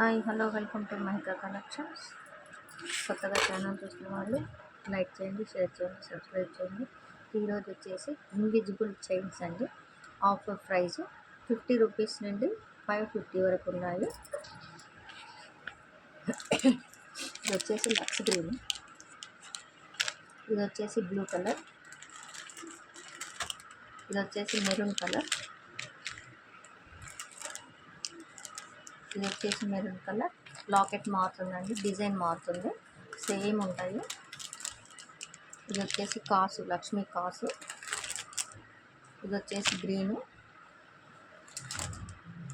Hi hello welcome to Mahika collections. కొత్తగా channel చూసిన వాళ్ళు లైక్ చేయండి షేర్ చేయండి సబ్స్క్రైబ్ చేయండి. ఈరోజు వచ్చేసి ఇన్విజిబుల్ చైన్స్ అండి. ఆఫర్ ప్రైస్ ఫిఫ్టీ రూపీస్ నుండి ఫైవ్ ఫిఫ్టీ వరకు ఉన్నాయి. ఇది వచ్చేసి లక్స్ గ్రీన్. ఇది వచ్చేసి బ్లూ కలర్. ఇది వచ్చేసి మెరూన్ కలర్. ఇది వచ్చేసి మెరూన్ కలర్ లాకెట్ మారుతుందండి డిజైన్ మారుతుంది. సేమ్ ఉంటాయి. ఇది వచ్చేసి కాసు లక్ష్మీ కాసు. ఇది వచ్చేసి గ్రీను.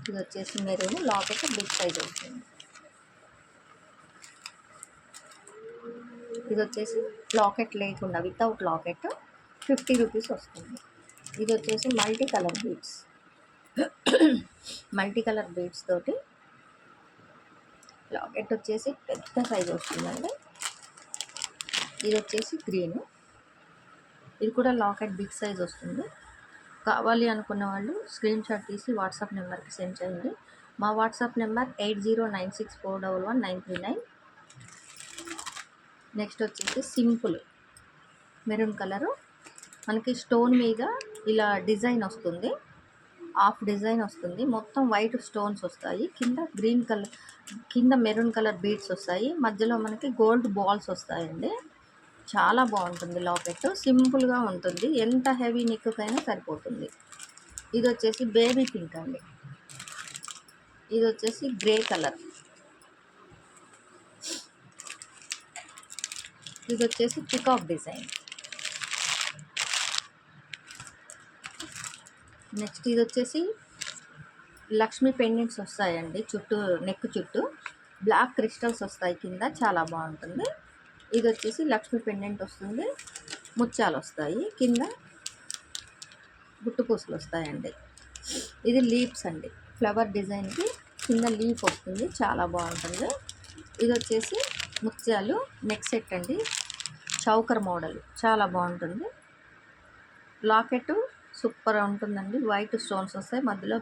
ఇది వచ్చేసి మెరూన్. లాకెట్ బిగ్ సైజ్ వస్తుంది. ఇది వచ్చేసి లాకెట్ లేకుండా వితౌట్ లాకెట్ ఫిఫ్టీ రూపీస్ వస్తుంది. ఇది వచ్చేసి multi colour beads multi colour beads తోటి లాకెట్ వచ్చేసి పెద్ద సైజ్ వస్తుందండి. ఇది వచ్చేసి గ్రీన్. ఇది కూడా లాకెట్ బిగ్ సైజ్ వస్తుంది. కావాలి అనుకున్న వాళ్ళు స్క్రీన్ షాట్ తీసి వాట్సాప్ నెంబర్కి సెండ్ చేయండి. మా WhatsApp number eight zero nine six four double one nine three nine. Next వచ్చేసి సింపుల్ మెరూన్ కలరు. మనకి స్టోన్ మీద ఇలా డిజైన్ వస్తుంది. హాఫ్ డిజైన్ వస్తుంది. మొత్తం వైట్ స్టోన్స్ వస్తాయి. కింద గ్రీన్ కలర్ కింద మెరూన్ కలర్ బీడ్స్ వస్తాయి. మధ్యలో మనకి గోల్డ్ బాల్స్ వస్తాయండి. చాలా బాగుంటుంది లాకెట్ సింపుల్గా ఉంటుంది. ఎంత హెవీ నెక్కకైనా సరిపోతుంది. ఇది వచ్చేసి బేబీ పింక్ అండి. ఇది వచ్చేసి గ్రే కలర్. ఇది వచ్చేసి పికాక్ డిజైన్. నెక్స్ట్ ఇది వచ్చేసి లక్ష్మీ పెండెంట్స్ వస్తాయండి. చుట్టూ నెక్ చుట్టూ. బ్లాక్ క్రిస్టల్స్ వస్తాయి కింద చాలా బాగుంటుంది. ఇది వచ్చేసి లక్ష్మీ పెండెంట్ వస్తుంది. ముత్యాలు వస్తాయి. కింద గుట్టుపూసలు వస్తాయండి. ఇది లీవ్స్ అండి. ఫ్లవర్ డిజైన్కి కింద లీఫ్ వస్తుంది. చాలా బాగుంటుంది. ఇది వచ్చేసి ముత్యాలు నెక్ సెట్ అండి. Choker model. చాలా బాగుంటుంది. లాకెట్ సూపర్ ఉంటుందండి. వైట్ స్టోన్స్ వస్తాయి. మధ్యలో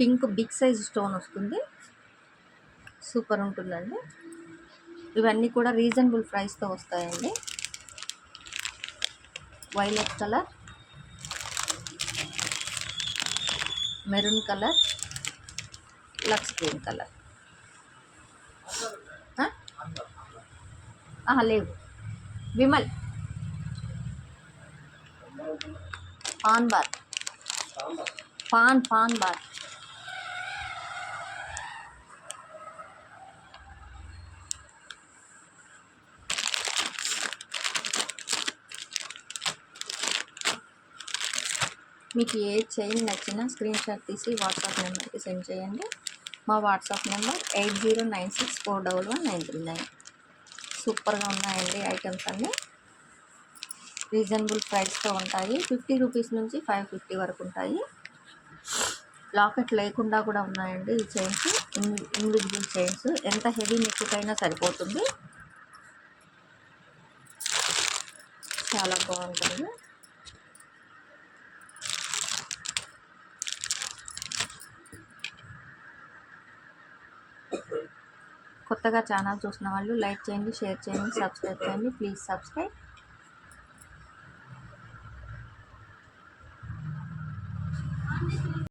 పింక్ బిగ్ సైజ్ స్టోన్ వస్తుంది. సూపర్ ఉంటుందండి. ఇవన్నీ కూడా రీజనబుల్ ప్రైస్తో వస్తాయండి. Violet colour maroon colour Lux green colour లేవు. విమల్. పాన్ బార్. పాన్ పాన్ బార్. మీకు ఏ చైన్ నచ్చినా స్క్రీన్ షాట్ తీసి వాట్సాప్ నెంబర్కి సెండ్ చేయండి. మా WhatsApp number eight zero nine six four double one nine three nine. సూపర్గా ఉన్నాయండి ఐటమ్స్ అన్నీ. రీజనబుల్ ప్రైస్తో ఉంటాయి. ఫిఫ్టీ రూపీస్ నుంచి ఫైవ్ ఫిఫ్టీ వరకు ఉంటాయి. లాకెట్ లేకుండా కూడా ఉన్నాయండి ఈ చైన్స్. Invisible chains. ఎంత హెవీ నెక్కుకైనా సరిపోతుంది. చాలా బాగుంటుంది. కొత్తగా ఛానల్ చూసిన వాళ్ళు లైక్ చేయండి షేర్ చేయండి సబ్స్క్రైబ్ చేయండి. Please subscribe.